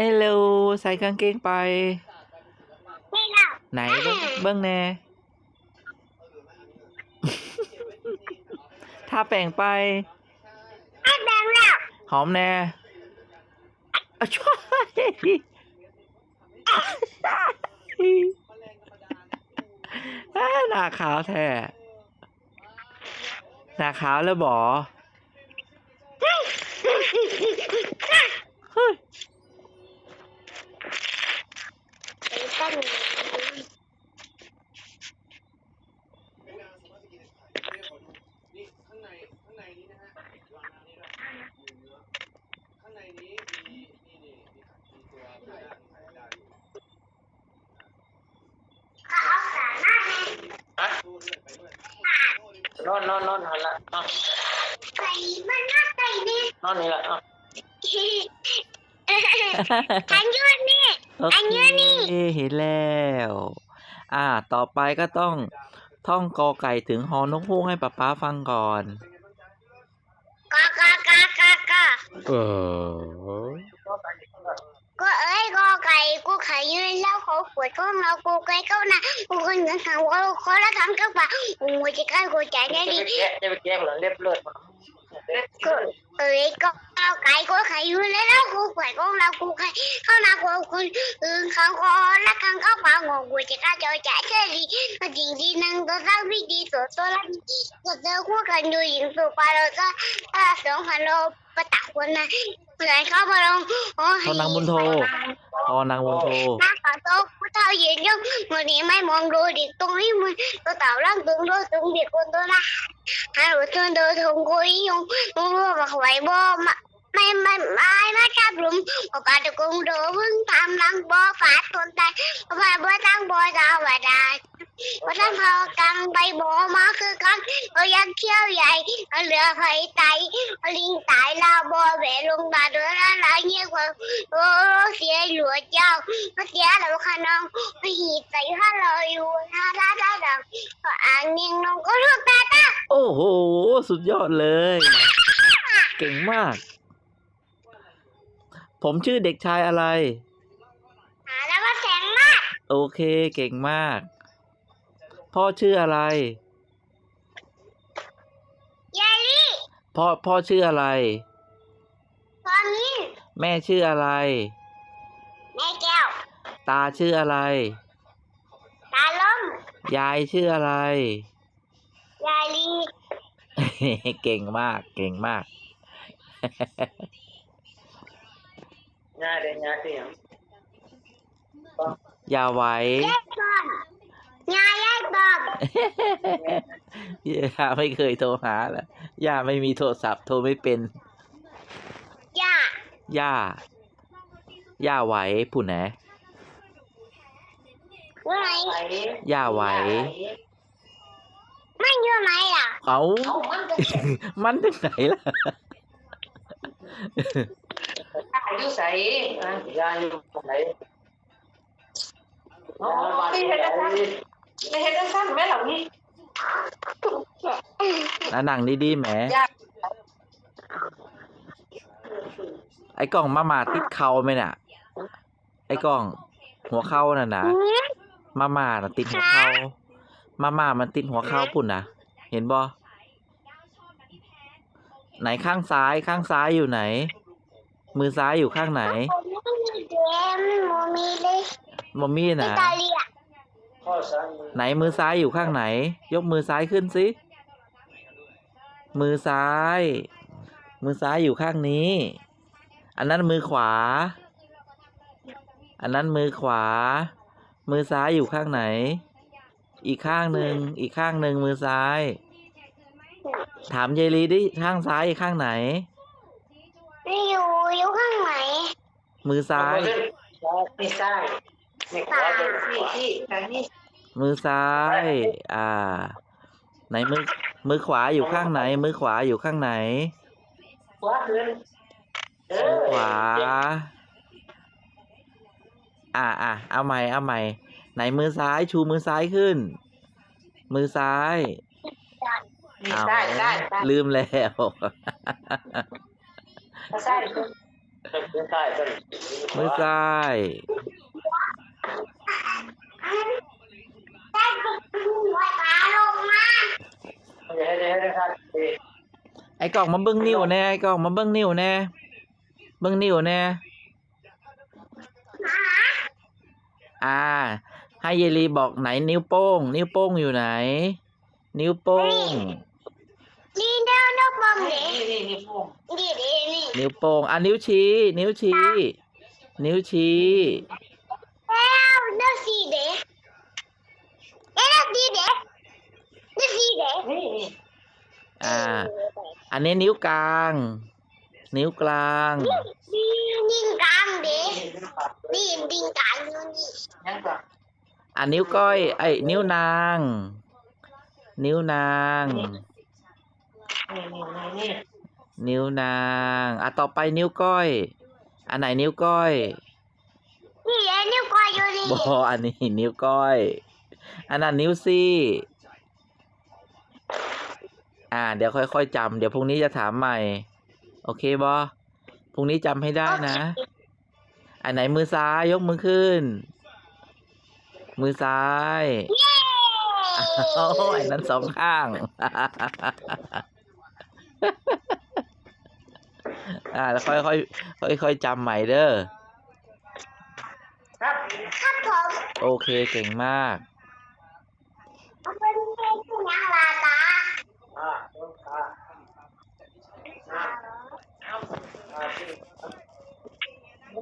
อ้เร็วใส่กางเกงไปนี่ล่ะไหนเบิ่งเบิ้งแน่ถ้าแปลงไปให้แบงแล้วหอมแน่อะช่วยอ้าหน้าขาวแท้หน้าขาวแล้วบอเฮ้ย ไอ้ต้น นี่ข้างในข้างในนี้นะฮะวางน้ำนี่ด้วยดูเนื้อข้างในนี้มีนี่นี่มีมีตัวมีด้านมีไข่ดาวอยู่ เขาเอาสารมาให้ ตู้ด้วยไปด้วย นอนนอนนอนหันละนอนไก่มันน่าไก่นี่นอนนี่ละนอนอันยืนนี่โออันเคนี้นี่เห็นแล้ว อ่า ต่อไปก็ต้องท่องกอไก่ถึงฮอนกฮูกให้ป๊าป๊าฟังก่อน กากากากากา เออก็เอ้ยก็ไก่กูขาย ยืนแล้วเขาปวดก็เรากูไก่ก็นะกูก็เงินทางว่าเขาละทำก็ป่ะกูจะใกล้กูใจจะได้ไปดีแกะจะไปแกะเหรอเล็บเลือดมันก็เอ้ยก็เอาไก่กูขายยืนแล้วกูปวดก็เรากูขายเข้านากูคนอื่นเขาก็ละทำก็ป่ะงงกูจะกล้าจอยใจเฉลี่ยจริงดีนั่งตัวสร้างวิธีสดตัวละก็เจอคู่กันดูหญิงสุปาเราก็ถ้าสองพันโลประตักคนนะเหมือนเขามาลงโอ้เขานางบุญโทพอนางวงโทหน้าขอโต๊ะผู้เฒ่ายืนยงวันนี้ไม่มองดูเด็ก ตรงนี้มันตัวเต่าร่างตึงด้วยตึงเด็กคนตัวนะฮัลโหลเธอเดินทงกุยยงมึงรู้ว่าไหวบ่มาไม่ไม่ไม่ไม่ชอบลุมบอกว่าตะกง เดือพึ่งทำลังบ่ฝาทนใจเพราะว่าบ่ตั้งบ่ดาวว่าได้ว่าท่านพอกังใบบ่มาคือกันก็ยังเขี้ยวใหญ่ก็เหลือไฟไตลิงตายลาวบ่แหวลงตาเดือดละเงี้ยกว่าโอ้เสียหลวเจ้าเมื่อกี้เราค่ะน้องไปหีดใส่ข้าเราอยู่ท่าท่าท่าดังก็อ่างเนียงน้องก็ลูกตาตาโอ้โห สุดยอดเลย เก่งมาก ผมชื่อเด็กชายอะไรหาแล้วว่าแสงมาก โอเค เก่งมาก พ่อชื่ออะไร พ่อพ่อชื่ออะไรพอมินแม่ชื่ออะไร แม่แก้ว ตาชื่ออะไร ตาล้มยายชื่ออะไร ยายลีเก่งมาก เก่งมากง่ายเลยง่ายสิยังอย่าไหวยายบอมยายยายบอมย่าไม่เคยโทรหาแล้ว ย่าไม่มีโทรศัพท์โทรไม่เป็น ย่า ย่า ย่าไหวผู้ไหนอยู่ไหนไหวย่าไหว มันอยู่ไหนล่ะ เอาเอามันจะมันถึงไหนล่ะตายอยู่ใส่อะยาอยู่ตรงไหนอ๋อไม่เห็นได้สั้นไม่เห็นได้สั้นไหมเหล่านี้ แล้วหนังดีๆแหมยากไอ้กล่องมามาติดเข่าไหมน่ะไอ้กล่อง หัวเข่าน่ะนะหืมมามาน่ะติดหัวเข่า มามามันติดหัวเข่าปุ่นนะเห็นบ่ไหนข้างซ้ายข้างซ้ายอยู่ไหน มือซ้ายอยู่ข้างไหนผมไม่มีเกมโมมีเลยมอมี่อินะ ตาเลียข้อซ้ายมือ ไหนมือซ้ายอยู่ข้างไหน ยกมือซ้ายขึ้นสิ มือซ้าย มือซ้ายอยู่ข้างนี้ อันนั้นมือขวา อันนั้นมือขวา มือซ้ายอยู่ข้างไหน อีกข้างหนึ่ง อีกข้างหนึ่งมือซ้าย ถามยายลีดิข้างซ้ายข้างไหน ไม่อยู่อยู่ข้างไหน มือซ้ายนี่ซ้ายนี่ขวาเป็นที่ที่ทางนี้ มือซ้าย อ่า ไหนมือ มือขวาอยู่ข้างไหน มือขวาอยู่ข้างไหน ขวาขึ้นเอมืออขวา อ่าอ่าเอาใหม่ เอาใหม่ ไหนมือซ้าย ชูมือซ้ายขึ้น มือซ้ายนี่เอาซ้ายซ้ายซ้ายลืมแล้วซ้ายขึ้นมือซ้ายต้น มือซ้าย ได้ดึงหัวตาลงมา เดี๋ยวเดี๋ยวนะครับ ไอ้ กล่องมาเบิ้งนิ้วแน่ไอ้กล่องมาเบิ้งนิ้วแน่เบิ้งนิ้วแน่อ่า ให้เยลีบอกไหนนิ้วโป้ง นิ้วโป้งอยู่ไหน นิ้วโป้ง นี่เด้อเด้อบอมนี่นี่นี่พวกนี่เด้นี่นิ้วโป้งอะนิ้วชี้ นิ้วชี้ นิ้วชี้ แล้วเด้อสีเด้เอ๊ะดีเด้เด้อสีเด้ นี่นี่ อ่า อันนี้นิ้วกลาง นิ้วกลาง ดิ้งกลางเด้นี่นะครับนี่ดิ้งกลางอยู่นี่ยังก่อนอะนิ้วก้อยไอ้ยนิ้วนาง นิ้วนาง นิ้วนางอะต่อไปนิ้วก้อย อันไหนนิ้วก้อยนี่เด้นิ้วก้อยอยู่นี่บออันนี้นิ้วก้อย อันนั้นนิ้วซี่ อ่า เดี๋ยวค่อยๆจำเดี๋ยวพรุ่งนี้จะถามใหม่ โอเคบอพรุ่งนี้จำให้ได้นะ อันไหนมือซ้ายยกมือขึ้น มือซ้ายเย้โอ้ยนั้นสองข้าง อ่า แล้วค่อยๆค่อยๆจำใหม่เด้อ ครับ ครับผม โอเค เก่งมาก เอาเป็นเพลงที่ยังลาตา อ่าต้นขาอ่าเอาอ่าที่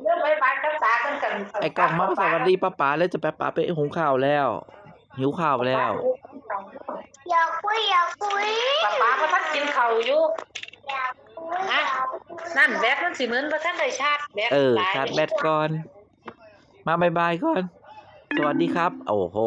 เรื่องไปบ้านกับตากันกัน ไอ้กล่องมาสวัสดีป้าป๋าแล้วจะไปป๋าไปหุงข้าวแล้ว หิวข้าวแล้ว อยากคุยอยากคุยป้าป้าก็ทักกินข้าวอยู่อยากคุยฮะนั่นแบตมันสิเหมือนบ่ทันได้ชาร์จแบตเออหลายชาร์จแบตก่อน มาบายบายก่อน สวัสดีครับ โอ้โห